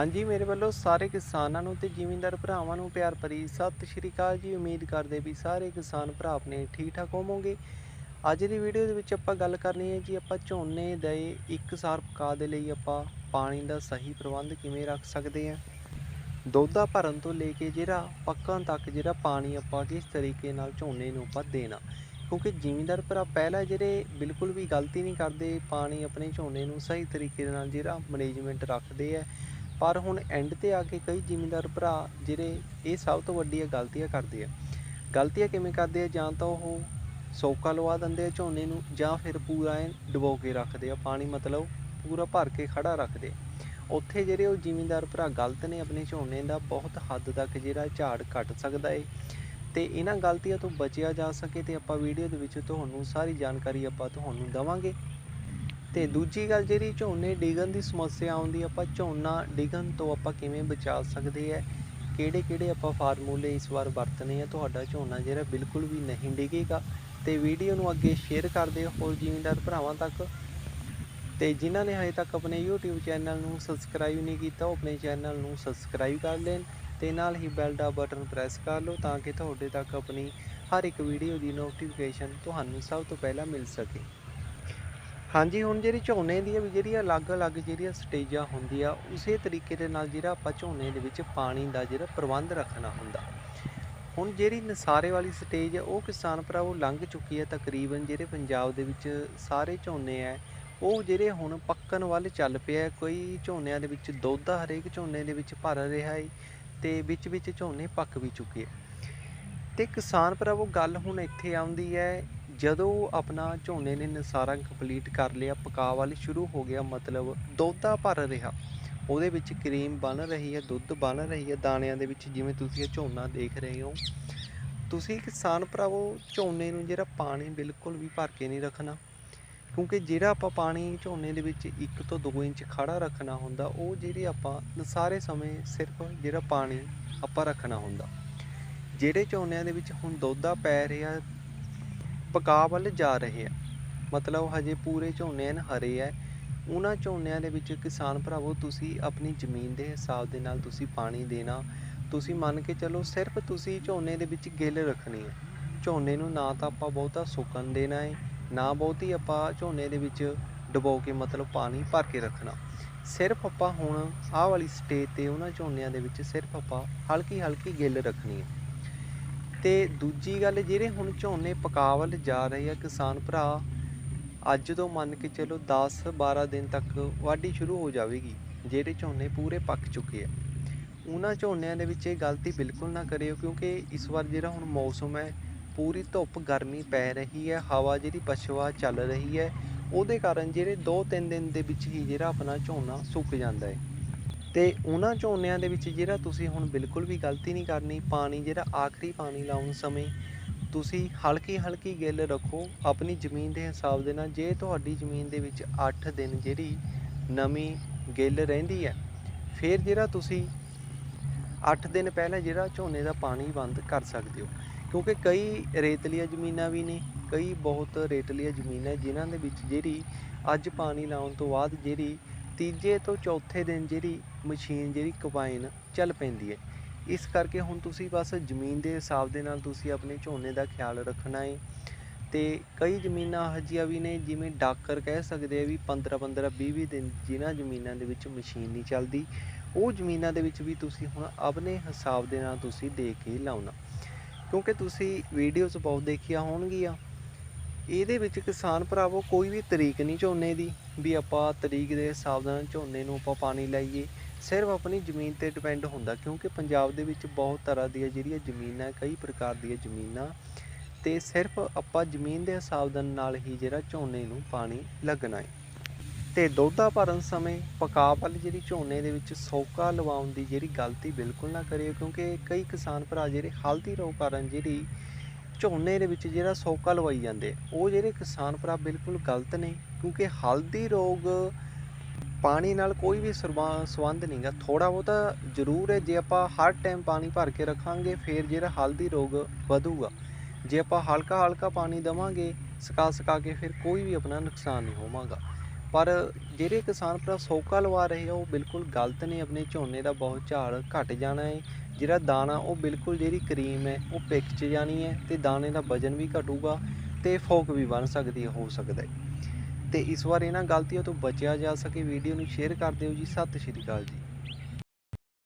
ਹਾਂਜੀ, ਮੇਰੇ ਵੱਲੋਂ ਸਾਰੇ ਕਿਸਾਨਾਂ ਨੂੰ ਤੇ ਜ਼ਿਮੀਂਦਾਰ ਭਰਾਵਾਂ ਨੂੰ ਪਿਆਰ ਭਰੀ ਸਤਿ ਸ਼੍ਰੀ ਅਕਾਲ ਜੀ। ਉਮੀਦ ਕਰਦੇ ਵੀ ਸਾਰੇ ਕਿਸਾਨ ਭਰਾ ਆਪਣੇ ਠੀਕ ਠਾਕ ਹੋਵੋਗੇ। ਅੱਜ ਦੀ ਵੀਡੀਓ ਦੇ ਵਿੱਚ ਆਪਾਂ ਗੱਲ ਕਰਨੀ ਹੈ ਜੀ, ਆਪਾਂ ਝੋਨੇ ਦੇ ਇੱਕ ਸਾਰ ਪਕਾ ਦੇ ਲਈ ਆਪਾਂ ਪਾਣੀ ਦਾ ਸਹੀ ਪ੍ਰਬੰਧ ਕਿਵੇਂ ਰੱਖ ਸਕਦੇ ਹਾਂ। ਦੋਧਾ ਭਰਨ ਤੋਂ ਲੈ ਕੇ ਜਿਹੜਾ ਪੱਕਣ ਤੱਕ ਜਿਹੜਾ ਪਾਣੀ ਆਪਾਂ ਕਿਸ ਤਰੀਕੇ ਨਾਲ ਝੋਨੇ ਨੂੰ ਆਪਾਂ ਦੇਣਾ। ਕਿਉਂਕਿ ਜ਼ਿਮੀਂਦਾਰ ਭਰਾ ਪਹਿਲਾਂ ਜਿਹੜੇ ਬਿਲਕੁਲ ਵੀ ਗਲਤੀ ਨਹੀਂ ਕਰਦੇ, ਪਾਣੀ ਆਪਣੇ ਝੋਨੇ ਨੂੰ ਸਹੀ ਤਰੀਕੇ ਨਾਲ ਜਿਹੜਾ ਮੈਨੇਜਮੈਂਟ ਰੱਖਦੇ ਆ ਪਰ ਹੁਣ ਐਂਡ ਤੇ ਆ ਕੇ ਕਈ ਜ਼ਿਮੀਂਦਾਰ ਭਰਾ ਜਿਹੜੇ ਇਹ ਸਭ ਤੋਂ ਵੱਡੀਆਂ ਗਲਤੀਆਂ ਕਰਦੇ ਆ। ਗਲਤੀਆਂ ਕਿਵੇਂ ਕਰਦੇ ਆ? ਜਾਂ ਤਾਂ ਉਹ ਸੌਕਾ ਲਵਾ ਦਿੰਦੇ ਆ ਝੋਨੇ ਨੂੰ ਜਾਂ ਫਿਰ ਪੂਰਾ ਐਨ ਡੁਬੋ ਕੇ ਰੱਖਦੇ ਆ। ਪਾਣੀ ਮਤਲਬ ਪੂਰਾ ਭਰ ਕੇ ਖੜਾ ਰੱਖਦੇ ਉੱਥੇ ਜਿਹੜੇ ਉਹ ਜ਼ਿਮੀਂਦਾਰ ਭਰਾ ਗਲਤ ਨੇ ਆਪਣੇ ਝੋਨੇ ਦਾ, ਬਹੁਤ ਹੱਦ ਤੱਕ ਜਿਹੜਾ ਝਾੜ ਘਟ ਸਕਦਾ ਏ। ਤੇ ਇਹਨਾਂ ਗਲਤੀਆਂ ਤੋਂ ਬਚਿਆ ਜਾ ਸਕੇ ਤੇ ਆਪਾਂ ਵੀਡੀਓ ਦੇ ਵਿੱਚ ਤੁਹਾਨੂੰ ਸਾਰੀ ਜਾਣਕਾਰੀ ਆਪਾਂ ਤੁਹਾਨੂੰ ਦਵਾਂਗੇ। ਤੇ ਦੂਜੀ ਗੱਲ ਜਿਹੜੀ ਝੋਨੇ ਡਿੱਗਣ ਦੀ ਸਮੱਸਿਆ ਆਉਂਦੀ, ਆਪਾਂ ਝੋਨਾ ਡਿੱਗਣ ਤੋਂ ਆਪਾਂ ਕਿਵੇਂ ਬਚਾ ਸਕਦੇ ਆ ਕਿਹੜੇ ਕਿਹੜੇ ਆਪਾਂ ਫਾਰਮੂਲੇ ਇਸ ਵਾਰ ਵਰਤਨੇ ਆ? ਤੁਹਾਡਾ ਝੋਨਾ ਜਿਹੜਾ ਬਿਲਕੁਲ ਵੀ ਨਹੀਂ ਡਿੱਗੇਗਾ। ਤੇ ਵੀਡੀਓ ਨੂੰ ਅੱਗੇ ਸ਼ੇਅਰ ਕਰ ਦਿਓ, ਹੋਰ ਜ਼ਿਮੀਂਦਾਰ ਭਰਾਵਾਂ ਤੱਕ। ਤੇ ਜਿਨ੍ਹਾਂ ਨੇ ਹਜੇ ਤੱਕ ਆਪਣੇ YouTube ਚੈਨਲ ਨੂੰ ਸਬਸਕ੍ਰਾਈਬ ਨਹੀਂ ਕੀਤਾ, ਉਹ ਆਪਣੇ ਚੈਨਲ ਨੂੰ ਸਬਸਕ੍ਰਾਈਬ ਕਰ ਲੈਣ ਤੇ ਨਾਲ ਹੀ ਬੈਲ ਦਾ ਬਟਨ ਪ੍ਰੈਸ ਕਰ ਲਓ ਤਾਂ ਕਿ ਤੁਹਾਡੇ ਤੱਕ ਆਪਣੀ ਹਰ ਇੱਕ ਵੀਡੀਓ ਦੀ ਨੋਟੀਫਿਕੇਸ਼ਨ ਤੁਹਾਨੂੰ ਸਭ ਤੋਂ ਪਹਿਲਾਂ ਮਿਲ ਸਕੇ। ਹਾਂਜੀ, ਹੁਣ ਜਿਹੜੀ ਝੋਨੇ ਦੀ ਵੀ ਜਿਹੜੀ ਅਲੱਗ-ਅਲੱਗ ਜਿਹੜੀਆਂ ਸਟੇਜਾਂ ਹੁੰਦੀਆਂ, ਉਸੇ ਤਰੀਕੇ ਦੇ ਨਾਲ ਜਿਹੜਾ ਆਪਾਂ ਝੋਨੇ ਦੇ ਵਿੱਚ ਪਾਣੀ ਦਾ ਜਿਹੜਾ ਪ੍ਰਬੰਧ ਰੱਖਣਾ ਹੁੰਦਾ ਹੁਣ ਜਿਹੜੀ ਨਸਾਰੇ ਵਾਲੀ ਸਟੇਜ ਹੈ ਉਹ ਕਿਸਾਨ ਭਰਾ ਉਹ ਲੰਘ ਚੁੱਕੀ ਹੈ ਤਕਰੀਬਨ ਜਿਹੜੇ ਪੰਜਾਬ ਦੇ ਵਿੱਚ ਸਾਰੇ ਝੋਨੇ ਹੈ ਉਹ ਜਿਹੜੇ ਹੁਣ ਪੱਕਣ ਵੱਲ ਚੱਲ ਪਿਆ ਹੈ। ਕੋਈ ਝੋਨਿਆਂ ਦੇ ਵਿੱਚ ਦੁੱਧ ਹਰੇਕ ਝੋਨੇ ਦੇ ਵਿੱਚ ਭਰ ਰਿਹਾ ਹੈ ਤੇ ਵਿੱਚ ਵਿੱਚ ਝੋਨੇ ਪੱਕ ਵੀ ਚੁੱਕੇ ਹੈ ਤੇ ਕਿਸਾਨ ਭਰਾ ਉਹ ਗੱਲ ਹੁਣ ਇੱਥੇ ਆਉਂਦੀ ਹੈ ਜਦੋਂ ਆਪਣਾ ਝੋਨੇ ਨੇ ਨਸਾਰਾ ਕੰਪਲੀਟ ਕਰ ਲਿਆ ਪਕਾ ਵਾਲੀ ਸ਼ੁਰੂ ਹੋ ਗਿਆ ਮਤਲਬ ਦੁੱਧਾ ਭਰ ਰਿਹਾ। ਉਹਦੇ ਵਿੱਚ ਕਰੀਮ ਬਣ ਰਹੀ ਹੈ, ਦੁੱਧ ਬਣ ਰਹੀ ਹੈ, ਦਾਣਿਆਂ ਦੇ ਵਿੱਚ ਜਿਵੇਂ ਤੁਸੀਂ ਇਹ ਝੋਨਾ ਦੇਖ ਰਹੇ ਹੋ। ਤੁਸੀਂ ਕਿਸਾਨ ਭਰਾਵੋ, ਝੋਨੇ ਨੂੰ ਜਿਹੜਾ ਪਾਣੀ ਬਿਲਕੁਲ ਵੀ ਭਰ ਕੇ ਨਹੀਂ ਰੱਖਣਾ, ਕਿਉਂਕਿ ਜਿਹੜਾ ਆਪਾਂ ਪਾਣੀ ਝੋਨੇ ਦੇ ਵਿੱਚ 1 ਤੋਂ 2 ਇੰਚ ਖੜਾ ਰੱਖਣਾ ਹੁੰਦਾ, ਉਹ ਜਿਹੜੇ ਆਪਾਂ ਸਾਰੇ ਸਮੇਂ ਸਿਰਫ ਜਿਹੜਾ ਪਾਣੀ ਆਪਾਂ ਰੱਖਣਾ ਹੁੰਦਾ। ਜਿਹੜੇ ਝੋਨਿਆਂ ਦੇ ਵਿੱਚ ਹੁਣ ਦੋਧਾ ਪੈ ਰਿਹਾ ਪਕਾ ਵੱਲ ਜਾ ਰਹੇ ਆ। ਮਤਲਬ ਹਜੇ ਪੂਰੇ ਝੋਨੇ ਹਨ ਹਰੇ ਆ ਉਹਨਾਂ ਝੋਨਿਆਂ ਦੇ ਵਿੱਚ ਕਿਸਾਨ ਭਰਾਵੋ, ਤੁਸੀਂ ਆਪਣੀ ਜ਼ਮੀਨ ਦੇ ਹਿਸਾਬ ਦੇ ਨਾਲ ਤੁਸੀਂ ਪਾਣੀ ਦੇਣਾ, ਤੁਸੀਂ ਮੰਨ ਕੇ ਚੱਲੋ ਸਿਰਫ ਤੁਸੀਂ ਝੋਨੇ ਦੇ ਵਿੱਚ ਗਿੱਲ ਰੱਖਣੀ ਹੈ ਝੋਨੇ ਨੂੰ ਨਾ ਤਾਂ ਆਪਾਂ ਬਹੁਤਾ ਸੁੱਕਣ ਦੇਣਾ ਹੈ ਨਾ ਬਹੁਤੀ ਆਪਾਂ ਝੋਨੇ ਦੇ ਵਿੱਚ ਡੁਬੋ ਕੇ ਮਤਲਬ ਪਾਣੀ ਭਰ ਕੇ ਰੱਖਣਾ। ਸਿਰਫ ਆਪਾਂ ਹੁਣ ਆਹ ਵਾਲੀ ਸਟੇਜ ਤੇ ਉਹਨਾਂ ਝੋਨਿਆਂ ਦੇ ਵਿੱਚ ਸਿਰਫ ਆਪਾਂ ਹਲਕੀ ਹਲਕੀ ਗਿੱਲ ਰੱਖਣੀ ਹੈ ਤੇ ਦੂਜੀ ਗੱਲ ਜਿਹੜੇ ਹੁਣ ਝੋਨੇ ਪਕਾਵਲ ਜਾ ਰਹੇ ਆ ਕਿਸਾਨ ਭਰਾ, ਅੱਜ ਤੋਂ ਮੰਨ ਕੇ ਚਲੋ 10 12 ਦਿਨ ਤੱਕ ਵਾਢੀ ਸ਼ੁਰੂ ਹੋ ਜਾਵੇਗੀ, ਜਿਹੜੇ ਝੋਨੇ ਪੂਰੇ ਪੱਕ ਚੁੱਕੇ ਆ। ਉਹਨਾਂ ਝੋਨਿਆਂ ਦੇ ਵਿੱਚ ਇਹ ਗਲਤੀ ਬਿਲਕੁਲ ਨਾ ਕਰਿਓ ਕਿਉਂਕਿ ਇਸ ਵਾਰ ਜਿਹੜਾ ਹੁਣ ਮੌਸਮ ਹੈ, ਪੂਰੀ ਧੁੱਪ ਗਰਮੀ ਪੈ ਰਹੀ ਹੈ, ਹਵਾ ਜਿਹੜੀ ਪਛਵਾ ਚੱਲ ਰਹੀ ਹੈ, ਉਹਦੇ ਕਾਰਨ ਜਿਹੜੇ 2-3 ਦਿਨ ਦੇ ਵਿੱਚ ਹੀ ਜਿਹੜਾ ਆਪਣਾ ਝੋਨਾ ਸੁੱਕ ਜਾਂਦਾ ਹੈ। ਤੇ ਉਹਨਾਂ ਝੋਨਿਆਂ ਦੇ ਵਿੱਚ ਜਿਹੜਾ ਤੁਸੀਂ ਹੁਣ ਬਿਲਕੁਲ ਵੀ ਗਲਤੀ ਨਹੀਂ ਕਰਨੀ, ਪਾਣੀ ਜਿਹੜਾ ਆਖਰੀ ਪਾਣੀ ਲਾਉਣ ਸਮੇਂ ਤੁਸੀਂ ਹਲਕੀ ਹਲਕੀ ਗਿੱਲ ਰੱਖੋ, ਆਪਣੀ ਜ਼ਮੀਨ ਦੇ ਹਿਸਾਬ ਦੇ ਨਾਲ, ਜੇ ਤੁਹਾਡੀ ਜ਼ਮੀਨ ਦੇ ਵਿੱਚ 8 ਦਿਨ ਜਿਹੜੀ ਨਮੀ ਗਿੱਲ ਰਹਿੰਦੀ ਹੈ, ਫਿਰ ਜਿਹੜਾ ਤੁਸੀਂ 8 ਦਿਨ ਪਹਿਲਾਂ ਜਿਹੜਾ ਝੋਨੇ ਦਾ ਪਾਣੀ ਬੰਦ ਕਰ ਸਕਦੇ ਹੋ। ਕਿਉਂਕਿ ਕਈ ਰੇਤਲੀਆਂ ਜ਼ਮੀਨਾਂ ਵੀ ਨੇ, ਕਈ ਬਹੁਤ ਰੇਤਲੀਆਂ ਜ਼ਮੀਨਾਂ ਜਿਨ੍ਹਾਂ ਦੇ ਵਿੱਚ ਜਿਹੜੀ ਅੱਜ ਪਾਣੀ ਲਾਉਣ ਤੋਂ ਬਾਅਦ ਜਿਹੜੀ ਤੀਜੇ ਤੋਂ ਚੌਥੇ ਦਿਨ ਜਿਹੜੀ ਮਸ਼ੀਨ ਜਿਹੜੀ ਕੰਬਾਈਨ ਚੱਲ ਪੈਂਦੀ ਹੈ। ਇਸ ਕਰਕੇ ਹੁਣ ਤੁਸੀਂ ਬਸ ਜ਼ਮੀਨ ਦੇ ਹਿਸਾਬ ਦੇ ਨਾਲ ਤੁਸੀਂ ਆਪਣੇ ਝੋਨੇ ਦਾ ਖਿਆਲ ਰੱਖਣਾ ਹੈ ਤੇ ਕਈ ਜ਼ਮੀਨਾਂ ਇਹੋ ਜਿਹੀਆਂ ਵੀ ਨੇ ਜਿਵੇਂ ਡਾਕਰ ਕਹਿ ਸਕਦੇ ਆ ਵੀ 15 15 20 20 ਦਿਨ ਜਿਨ੍ਹਾਂ ਜ਼ਮੀਨਾਂ ਦੇ ਵਿੱਚ ਮਸ਼ੀਨ ਨਹੀਂ ਚੱਲਦੀ। ਉਹ ਜ਼ਮੀਨਾਂ ਦੇ ਵਿੱਚ ਵੀ ਤੁਸੀਂ ਹੁਣ ਆਪਣੇ ਹਿਸਾਬ ਦੇ ਨਾਲ ਤੁਸੀਂ ਦੇਖ ਕੇ ਲਾਉਣਾ। ਕਿਉਂਕਿ ਤੁਸੀਂ ਵੀਡੀਓਜ਼ ਬਹੁਤ ਦੇਖੀਆਂ ਹੋਣਗੀਆਂ। ਇਹਦੇ ਵਿੱਚ ਕਿਸਾਨ ਭਰਾਵੋ, ਕੋਈ ਵੀ ਤਰੀਕ ਨਹੀਂ ਝੋਨੇ ਦੀ, ਵੀ ਆਪਾਂ ਤਰੀਕ ਦੇ ਹਿਸਾਬ ਨਾਲ ਝੋਨੇ ਨੂੰ ਆਪਾਂ ਪਾਣੀ ਲਾਈਏ। ਸਿਰਫ ਆਪਣੀ ਜ਼ਮੀਨ ਤੇ ਡਿਪੈਂਡ ਹੁੰਦਾ, ਕਿਉਂਕਿ ਪੰਜਾਬ ਦੇ ਵਿੱਚ ਬਹੁਤ ਤਰ੍ਹਾਂ ਦੀਆਂ ਜਿਹੜੀਆਂ ਜ਼ਮੀਨਾਂ, ਕਈ ਪ੍ਰਕਾਰ ਦੀਆਂ ਜ਼ਮੀਨਾਂ ਤੇ ਸਿਰਫ ਆਪਾਂ ਜ਼ਮੀਨ ਦੇ ਹਿਸਾਬ ਦੇ ਨਾਲ ਹੀ ਜਿਹੜਾ ਝੋਨੇ ਨੂੰ ਪਾਣੀ ਲੱਗਣਾ ਹੈ। ਤੇ ਦੋਧਾ ਭਰਨ ਸਮੇਂ ਪਕਾ ਵਾਲੀ ਜਿਹੜੀ ਝੋਨੇ ਦੇ ਵਿੱਚ ਸੌਕਾ ਲਵਾਉਣ ਦੀ ਜਿਹੜੀ ਗਲਤੀ ਬਿਲਕੁਲ ਨਾ ਕਰਿਓ, ਕਿਉਂਕਿ ਕਈ ਕਿਸਾਨ ਭਰਾ ਜਿਹੜੇ ਹਲਦੀ ਰੋਗ ਕਾਰਨ ਜਿਹੜੀ ਝੋਨੇ ਦੇ ਵਿੱਚ ਜਿਹੜਾ ਸੌਕਾ ਲਵਾਈ ਜਾਂਦੇ, ਉਹ ਜਿਹੜੇ ਕਿਸਾਨ ਭਰਾ ਬਿਲਕੁਲ ਗਲਤ ਨੇ, ਕਿਉਂਕਿ ਹਲਦੀ ਰੋਗ ਪਾਣੀ ਨਾਲ ਕੋਈ ਵੀ ਸਰਬਾ- ਸੰਬੰਧ ਨਹੀਂਗਾ ਥੋੜਾ ਬਹੁਤਾ ਜ਼ਰੂਰ ਹੈ, ਜੇ ਆਪਾਂ ਹਰ ਟਾਈਮ ਪਾਣੀ ਭਰ ਕੇ ਰੱਖਾਂਗੇ, ਫਿਰ ਜਿਹੜਾ ਹਲਦੀ ਰੋਗ ਵਧੂਗਾ। ਜੇ ਆਪਾਂ ਹਲਕਾ ਹਲਕਾ ਪਾਣੀ ਦਵਾਂਗੇ ਸਕਾ ਸਕਾ ਕੇ ਫਿਰ ਕੋਈ ਵੀ ਆਪਣਾ ਨੁਕਸਾਨ ਨਹੀਂ ਹੋਵਾਂਗਾ। ਪਰ ਜਿਹੜੇ ਕਿਸਾਨ ਭਰਾ ਸੌਕਾ ਲਵਾ ਰਹੇ ਆ, ਉਹ ਬਿਲਕੁਲ ਗਲਤ ਨੇ। ਆਪਣੇ ਝੋਨੇ ਦਾ ਬਹੁਤ ਝਾੜ ਘਟ ਜਾਣਾ ਹੈ ਜਿਹੜਾ ਦਾਣਾ, ਉਹ ਬਿਲਕੁਲ ਜਿਹੜੀ ਕਰੀਮ ਹੈ, ਉਹ ਪਿਕ 'ਚ ਜਾਣੀ ਹੈ ਤੇ ਦਾਣੇ ਦਾ ਵਜਨ ਵੀ ਘਟੂਗਾ ਤੇ ਫੋਕ ਵੀ ਬਣ ਸਕਦੀ ਹੈ, ਹੋ ਸਕਦਾ ਹੈ। ਤੇ ਇਸ ਵਾਰ ਇਹਨਾਂ ਗਲਤੀਆਂ ਤੋਂ ਬਚਿਆ ਜਾ ਸਕੇ। ਵੀਡੀਓ ਨੂੰ ਸ਼ੇਅਰ ਕਰ ਦਿਓ ਜੀ। ਸਤਿ ਸ਼੍ਰੀ ਅਕਾਲ ਜੀ।